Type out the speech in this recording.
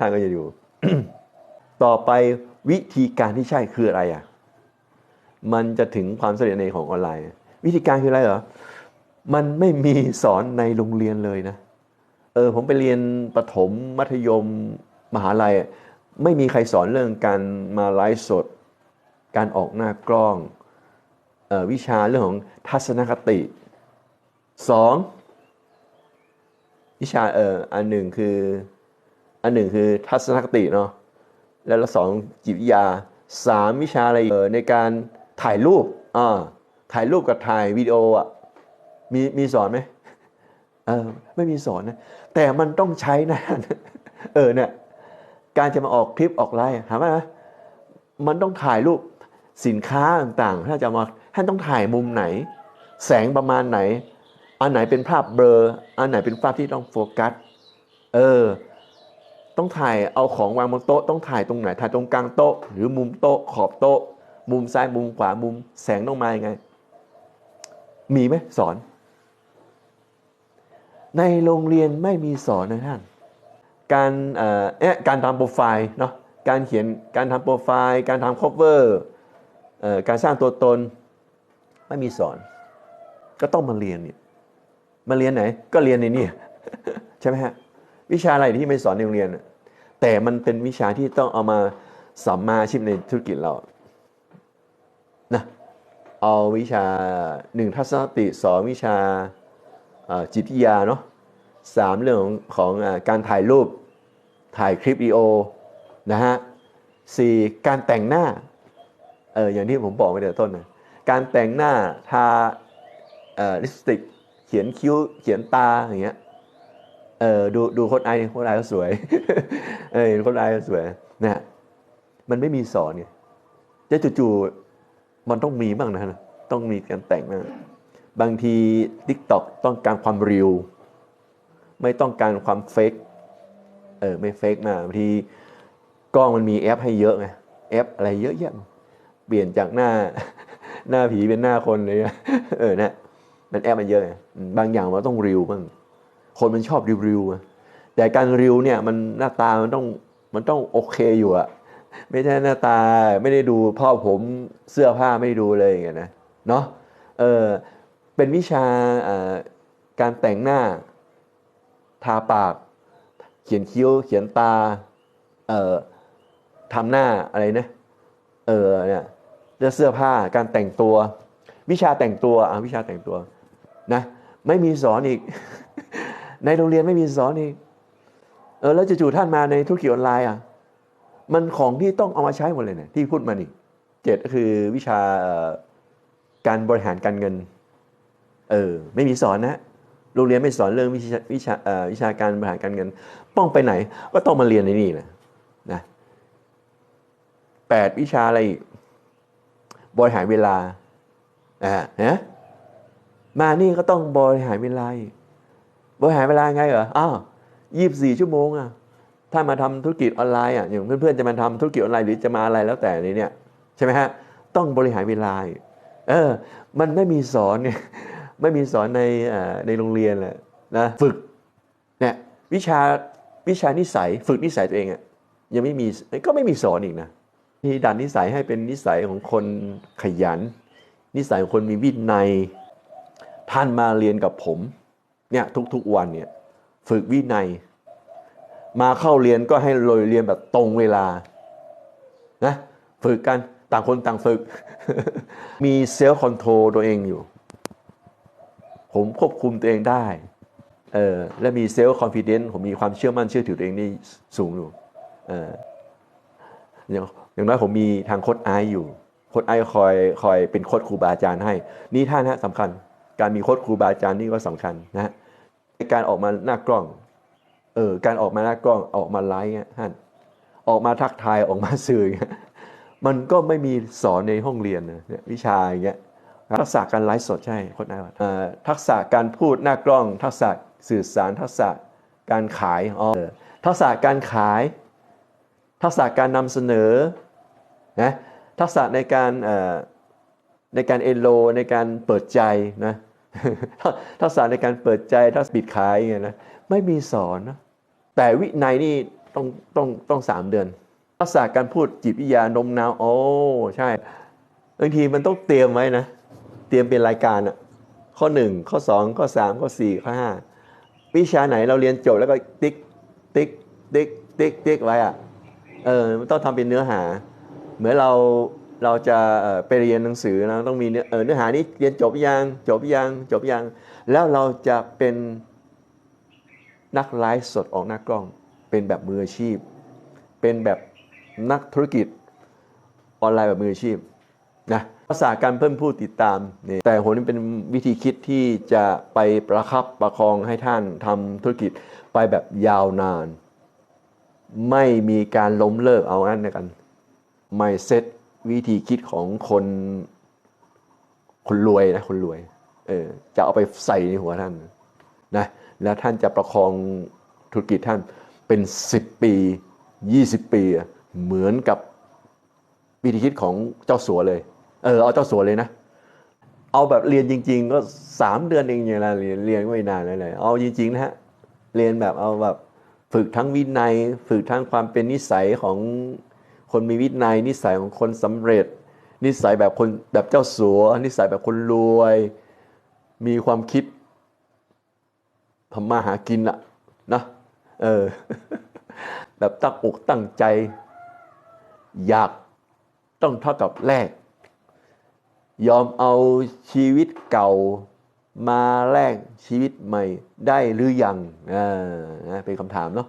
ท่านก็จะอยู่ ต่อไปวิธีการที่ใช่คืออะไรอะ มันจะถึงความสำเร็จในของออนไลน์ วิธีการคืออะไรเหรอ มันไม่มีสอนในโรงเรียนเลยนะ เออผมไปเรียนประถมมัธยมมหาลัย ไม่มีใครสอนเรื่องการมาไลฟ์สด การออกหน้ากล้องเออวิชาเรื่องของทัศนคติสองวิชาเอออันหนึ่งคือ อันหนึ่งคือทัศนคติเนาะแล้วสองจิตวิทยาสามวิชาอะไรเออในการถ่ายรูปอ่าถ่ายรูปกับถ่ายวิดีโออะมีมีสอนไหมเออไม่มีสอนนะแต่มันต้องใช้นะเออเนี่ยการจะมาออกคลิปออกไลน์ถามว่านะมันต้องถ่ายรูปสินค้าต่างๆ ถ้าจะมาท่านต้องถ่ายมุมไหน แสงประมาณไหน อันไหนเป็นภาพเบลออันไหนเป็นภาพที่ต้องโฟกัส เออ ต้องถ่ายเอาของวางบนโต๊ะต้องถ่ายตรงไหนถ่ายตรงกลางโต๊ะ หรือมุมโต๊ะขอบโต๊ะ มุมซ้ายมุมขวามุมแสงต้องมายังไง มีไหมสอน ในโรงเรียนไม่มีสอนนะท่าน การเอ่อเอ๊ะการทำโปรไฟล์เนาะการเขียนการทำโปรไฟล์ การทำ cover เอ่อการสร้างตัวตนไม่มีสอน ก็ต้องมาเรียนเนี่ยมาเรียนไหน ก็เรียนในนี่ใช่ไหมฮะ วิชาอะไรที่ไม่สอนในโรงเรียน แต่มันเป็นวิชาที่ต้องเอามาสัมมาชีพในธุรกิจเรานะเอาวิชาหนึ่งทัศนคติสองวิชาจิตวิทยาเนาะสามเรื่องของของอการถ่ายรูปถ่ายคลิปวิดีโอนะฮะสี่การแต่งหน้าเอออย่างที่ผมบอกไปแต่ต้นนะการแต่งหน้าทาลิปสติก เขียนคิ้วเขียนตาอย่างเงี้ย เออดูดูโคนไอโคนไอก็สวยเออเห็นโคนไอก็สวยนะมันไม่มีสอนไงจะจู่ๆมันต้องมีบ้างนะต้องมีการแต่งบ้างบางที TikTok ต้องการความเรียวไม่ต้องการความเฟกเออไม่เฟกมากบางทีกล้องมันมีแอปให้เยอะไงแอปอะไรเยอะแยะเปลี่ยนจากหน้าหน้าผีเป็นหน้าคนเลยเออนะมันแอปมันเยอะไงบางอย่างมันต้องริวบ้าง คนมันชอบรีวิวอะแต่การรีวิวเนี่ยมันหน้าตามันต้องมันต้องโอเคอยู่อะไม่ใช่หน้าตาไม่ได้ดูพ่อผมเสื้อผ้าไม่ดูเลยอย่างเงี้ยนะเนาะเออเป็นวิชาการแต่งหน้าทาปาก เขียนคิ้ว เขียนตาเอ่อทำหน้าอะไรนะเออเนี่ยเลือกเสื้อผ้าการแต่งตัว วิชาแต่งตัวอะวิชาแต่งตัวนะไม่มีสอนอีก ในโรงเรียนไม่มีสอนอีกเออแล้วจะจู่ท่านมาในธุรกิจออนไลน์อะมันของที่ต้องเอามาใช้หมดเลยเนี่ยที่พูดมานี่เจ็ดก็คือวิชาการบริหารการเงินเออไม่มีสอนนะโรงเรียนไม่สอนเรื่องวิชาวิชาวิชาการบริหารการเงินต้องไปไหน ก็ต้องมาเรียนในนี่นะนะแปดวิชาอะไร บริหารเวลาอ่านะมานี่ก็ต้องบริหารเวลาอีก บริหารเวลาไงเหรออ้าวยี่บสี่ชั่วโมงอะถ้ามาทำธุรกิจออนไลน์อะอย่างเพื่อนๆจะมาทำธุรกิจออนไลน์หรือจะมาอะไรแล้วแต่ในเนี่ยใช่ไหมฮะต้องบริหารเวลาเออมันไม่มีสอนไงไม่มีสอนในในโรงเรียนแหละนะฝึกเนี่ยวิชาวิชานิสัยฝึกนิสัยตัวเองอะยังไม่มีก็ไม่มีสอนอีกนะที่ดันนิสัยให้เป็นนิสัยของคนขยัน นิสัยของคนมีวินัยท่านมาเรียนกับผม เนี่ยทุกๆวันเนี่ยฝึกวินัย มาเข้าเรียนก็ให้เลยเรียนแบบตรงเวลานะฝึกกันต่างคนต่างฝึก มีเซลล์คอนโทรลตัวเองอยู่ ผมควบคุมตัวเองได้เออและมีเซลล์คอนฟิเดนซ์ผมมีความเชื่อมั่นเชื่อถือตัวเองนี่สูงอยู่เอออย่างอย่างน้อยผมมีทางโค้ดไออยู่โค้ดไอคอยคอยเป็นโค้ดครูบาอาจารย์ให้ นี่ท่านฮะสำคัญ การมีโค้ดครูบาอาจารย์นี่ก็สำคัญนะฮะ การออกมาหน้ากล้อง เออ การออกมาหน้ากล้องออกมาไลฟ์เงี้ยท่านออกมาทักทายออกมาสื่อเงี้ยมันก็ไม่มีสอนในห้องเรียนนะเนี่ยวิชาอย่างเงี้ยทักษะการไลฟ์สดใช่โค้ดไอซ์ว่าเอ่อทักษะการพูดหน้ากล้อง ทักษะสื่อสารทักษะการขายอ๋อทักษะการขาย ทักษะการนำเสนอนะทักษะในการอ่อในการเอโลในการเปิดใจนะ ทักษะในการเปิดใจทักษะปิดขายไงนะไม่มีสอนนะแต่วินัยนี่ต้องต้องต้องสามเดือนทักษะการพูดจิตวิทยานมนาวโอ้ใช่บางทีมันต้องเตรียมไว้นะ เตรียมเป็นรายการอะข้อหนึ่งข้อสองข้อสามข้อสี่ข้อห้าวิชาไหนเราเรียนจบแล้วก็ติ๊กติ๊กติ๊กติ๊กติ๊กไว้อะเออมันต้องทำเป็นเนื้อหา เหมือนเรา เราจะไปเรียนหนังสือนะต้องมีเนื้อหานี้เรียนจบยังจบยังจบยังแล้วเราจะเป็นนักไลฟ์สดออกหน้ากล้อง เป็นแบบมืออาชีพ เป็นแบบนักธุรกิจออนไลน์แบบมืออาชีพนะภาษาการเพิ่มผู้ติดตามนี่แต่โหนี่เป็นวิธีคิดที่จะไปประคับประคองให้ท่านทำธุรกิจไปแบบยาวนาน ไม่มีการล้มเลิกเอาอันนะกันไม่เซ็ต วิธีคิดของคนคนรวยนะคนรวยเออจะเอาไปใส่ในหัวท่านนะแล้วท่านจะประคองธุรกิจท่านเป็น 10 ปี 20 ปี เหมือนกับวิธีคิดของเจ้าสัวเลย เออเอาเจ้าสัวเลยนะ เอาแบบเรียนจริง ๆ ก็ 3 เดือนเองอย่างไรเรียนเรียนไม่นานเลยเลยเอาจริงๆนะฮะเรียนแบบเอาแบบฝึกทั้งวินัย ฝึกทั้งความเป็นนิสัยของ คนมีวินัยนิสัยของคนสำเร็จ นิสัยแบบคนแบบเจ้าสัว นิสัยแบบคนรวย มีความคิดทำมาหากินอะนะเออแบบตั้งอกตั้งใจ อยากต้องเท่ากับแลกยอมเอาชีวิตเก่ามาแลกชีวิตใหม่ได้หรือยังอ่าเป็นคำถามเนาะ